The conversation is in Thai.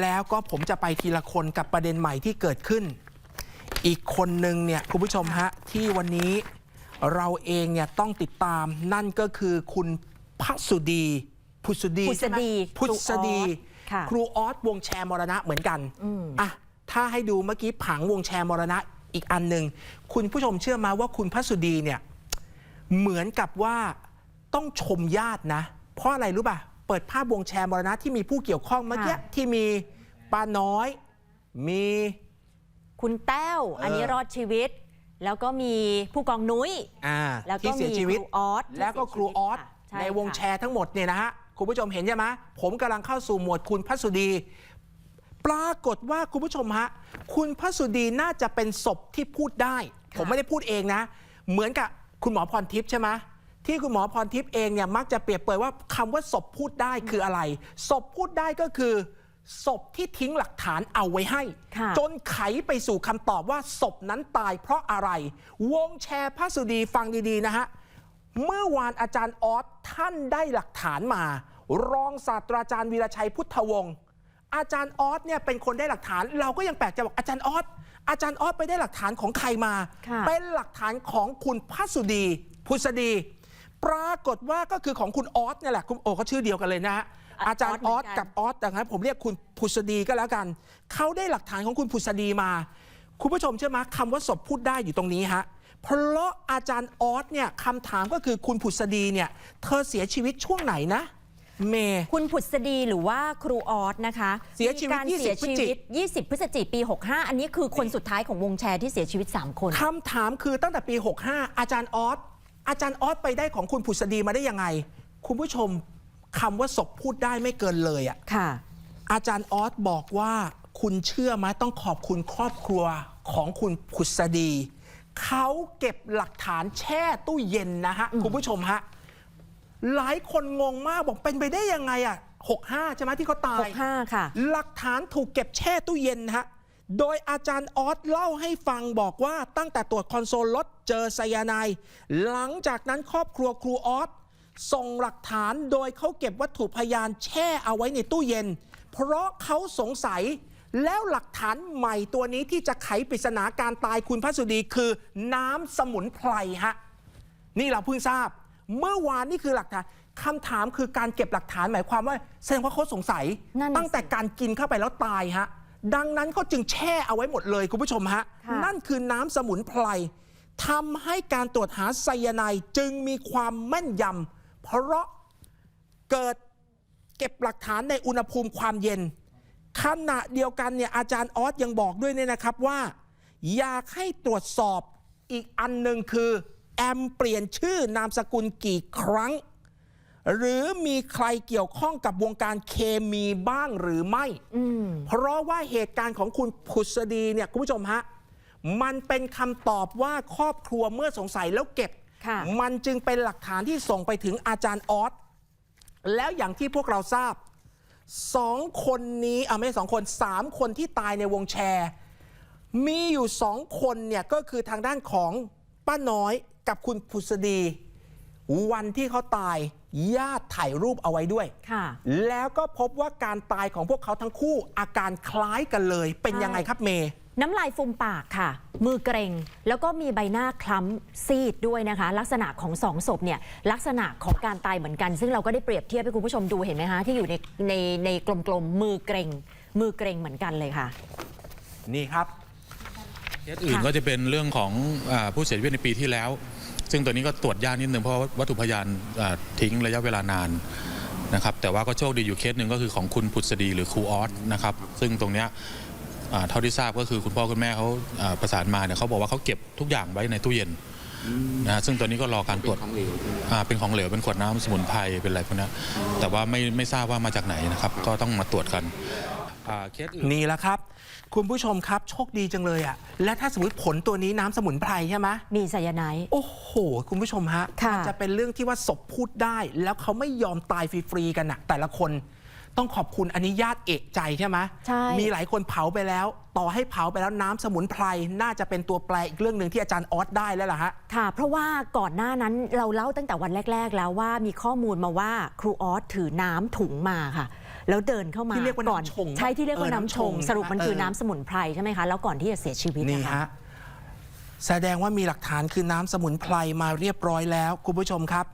แล้วก็ผมจะไปทีละคนกับประเด็นใหม่ที่เกิดขึ้น อีกคนหนึ่งเนี่ยคุณผู้ชมฮะที่วันนี้เราเองเนี่ยต้องติดตามนั่นก็คือคุณพัสุดีพุษดีพุษดีใช่ไหมพุษดีครูออสค่ะครูออสวงแชร์มรณะเหมือนกันอืมอะถ้าให้ดูเมื่อกี้ผังวงแชร์มรณะอีกอันหนึ่งคุณผู้ชมเชื่อมาว่าคุณพัสุดีเนี่ยเหมือนกับว่าต้องชมญาตินะ เพราะอะไรรู้ป่ะ เปิดภาพวงแชร์มรณะที่มีผู้เกี่ยวข้องเมื่อกี้ค่ะที่มีป้าน้อย มีคุณแต้ว อันนี้เออรอดชีวิต แล้วก็มีผู้กองนุ้ยอ่าแล้วก็ที่เสียมีชีวิตครูออสที่แล้วก็ครูออสเสียชีวิตค่ะใช่ในวงค่ะแชร์ทั้งหมดเนี่ยนะฮะคุณผู้ชมเห็นใช่ไหมผมกำลังเข้าสู่หมวดคุณพัสุดี ปรากฏว่าคุณผู้ชมฮะคุณพัสุดีน่าจะเป็นศพที่พูดได้ ผมไม่ได้พูดเองนะ เหมือนกับคุณหมอพรทิพย์ใช่ไหม ที่คุณหมอพรทิพย์เองเนี่ยมักจะเปรียบเปรยว่าคำว่าศพพูดได้คืออะไร ศพพูดได้ก็คือศพที่ทิ้งหลักฐานเอาไว้ให้ค่ะจนไขไปสู่คำตอบว่าศพนั้นตายเพราะอะไร วงแชร์พัสุดีฟังดีๆนะฮะ เมื่อวานอาจารย์ออสท่านได้หลักฐานมา รองศาสตราจารย์วีรชัยพุทธวงศ์อาจารย์ออสเนี่ยเป็นคนได้หลักฐาน เราก็ยังแปลกใจบอกอาจารย์ออสอาจารย์ออสไปได้หลักฐานของใครมาค่ะเป็นหลักฐานของคุณพัสุดี พุษดี ปรากฏว่าก็คือของคุณออสเนี่ยแหละคุณโอ้เขาชื่อเดียวกันเลยนะฮะอาจารย์ออสกับออสดังนั้นผมเรียกคุณพุษดีก็แล้วกัน เขาได้หลักฐานของคุณพุษดีมา คุณผู้ชมเชื่อไหมคำว่าศพพูดได้อยู่ตรงนี้ฮะเพราะอาจารย์ออสเนี่ยคำถามก็คือคุณผุษดีเนี่ย เธอเสียชีวิตช่วงไหนนะ เมย์คุณผุดสดีหรือว่าครูออสนะคะเสียชีวิตมีการ20เสียชีพฤศจิวิต 20 พฤศจิกปี 65 อันนี้คือคนสุดท้ายของวงแชร์ที่เสียชีวิต 3 คนคำถามคือตั้งแต่ปี 65 อาจารย์ออส อาจารย์ออสไปได้ของคุณผุษดีมาได้ยังไง คุณผู้ชมคำว่าศพพูดได้ไม่เกินเลยอะค่ะ อาจารย์ออสบอกว่าคุณเชื่อไหมต้องขอบคุณครอบครัวของคุณผุษดี เขาเก็บหลักฐานแช่ตู้เย็นนะฮะ คุณผู้ชมฮะ หลายคนงงมากบอกเป็นไปได้ยังไงอะ65 ใช่ไหมที่เขาตาย 65 ค่ะ หลักฐานถูกเก็บแช่ตู้เย็นนะฮะ โดยอาจารย์ออสเล่าให้ฟังบอกว่าตั้งแต่ตรวจคอนโซลรถเจอไซยาไนด์หลังจากนั้นครอบครัวครูออสส่งหลักฐานโดยเขาเก็บวัตถุพยานแช่เอาไว้ในตู้เย็น เพราะเขาสงสัยแล้วหลักฐานใหม่ตัวนี้ที่จะไขปริศนาการตายคุณพัสุดีคือน้ำสมุนไพรฮะนี่เราเพิ่งทราบ เมื่อวานนี่คือหลักฐานคำถามคือการเก็บหลักฐานหมายความว่าแสดงว่าเขาสงสัยนั่นน่ะตั้งแต่การกินเข้าไปแล้วตายฮะ ดังนั้นเขาจึงแช่เอาไว้หมดเลยคุณผู้ชมฮะค่ะนั่นคือน้ำสมุนไพรทำให้การตรวจหาไซยาไนด์จึงมีความแม่นยำเพราะเกิดเก็บหลักฐานในอุณหภูมิความเย็น ขณะเดียวกันเนี่ยอาจารย์ออสยังบอกด้วยเนี่ยนะครับว่า อยากให้ตรวจสอบอีกอันหนึ่งคือ แอมเปลี่ยนชื่อนามสกุลกี่ครั้ง หรือมีใครเกี่ยวข้องกับวงการเคมีบ้างหรือไม่อืมเพราะว่าเหตุการณ์ของคุณผุษดีเนี่ยคุณผู้ชมฮะ มันเป็นคำตอบว่าครอบครัวเมื่อสงสัยแล้วเก็บค่ะมันจึงเป็นหลักฐานที่ส่งไปถึงอาจารย์ออส แล้วอย่างที่พวกเราทราบสองคนนี้อ่าไม่ใช่สองคนสามคนที่ตายในวงแชร์ มีอยู่สองคนเนี่ยก็คือทางด้านของป้าน้อยกับคุณผุษดี วันที่เขาตาย ญาติถ่ายรูปเอาไว้ด้วย ค่ะ แล้วก็พบว่าการตายของพวกเขาทั้งคู่อาการคล้ายกันเลย เป็นยังไงครับเมย์ น้ำลายฟูมปากค่ะ มือเกรงแล้วก็มีใบหน้าคล้ำซีดด้วยนะคะ ลักษณะของสองศพเนี่ยลักษณะของการตายเหมือนกัน ซึ่งเราก็ได้เปรียบเทียบให้คุณผู้ชมดูเห็นไหมคะที่อยู่ในในในกลมๆมือเกรงมือเกรงเหมือนกันเลยค่ะ นี่ครับ เคสอื่นค่ะ ก็จะเป็นเรื่องของอาผู้เสียชีวิตในปีที่แล้ว ซึ่งตัวนี้ก็ตรวจยากนิดนึงเพราะว่าวัตถุพยานอ่าทิ้งระยะเวลานานนะครับแต่ว่าก็โชคดีอยู่เคสหนึ่งก็คือของคุณผุษดีหรือครูออสนะครับซึ่งตรงเนี้ยอ่าเท่าที่ทราบก็คือคุณพ่อคุณแม่เขาอ่าประสานมาเนี่ยเขาบอกว่าเขาเก็บทุกอย่างไว้ในตู้เย็นนะฮะซึ่งตัวนี้ก็รอการตรวจอ่าเป็นของเหลวเป็นขวดน้ำสมุนไพรเป็นอะไรพวกเนี้ยแต่ว่าไม่ไม่ทราบว่ามาจากไหนนะครับก็ต้องมาตรวจกันอ่า เคสอื่นนี่แหละครับ คุณผู้ชมครับโชคดีจังเลยอะและถ้าสมมติผลตัวนี้น้ำสมุนไพรใช่ไหมมีไซยาไนด์ โอ้โห คุณผู้ชมฮะค่ะ มัจะเป็นเรื่องที่ว่าศพพูดได้ แล้วเขาไม่ยอมตายฟรีๆกันนะแต่ละคนต้องขอบคุณอันนี้ญาติเอกใจใช่ไหมใช่ มีหลายคนเผาไปแล้ว ต่อให้เผาไปแล้วน้ำสมุนไพรน่าจะเป็นตัวแปรอีกเรื่องหนึ่งที่อาจารย์ออสได้แล้วล่ะฮะ ค่ะ เพราะว่าก่อนหน้านั้นเราเล่าตั้งแต่วันแรก ๆ แล้วว่ามีข้อมูลมาว่าครูออสถือน้ำถุงมาค่ะ แล้วเดินเข้ามาที่เรียกว่าก่อนน้ำชงใช่ที่เรียกว่าเออน้ำชงน้ำชงสรุปมันคือเออน้ำสมุนไพรใช่ไหมคะแล้วก่อนที่จะเสียชีวิตนี่นะคะ ฮะ แสดงว่ามีหลักฐานคือน้ำสมุนไพรมาเรียบร้อยแล้ว คุณผู้ชมครับ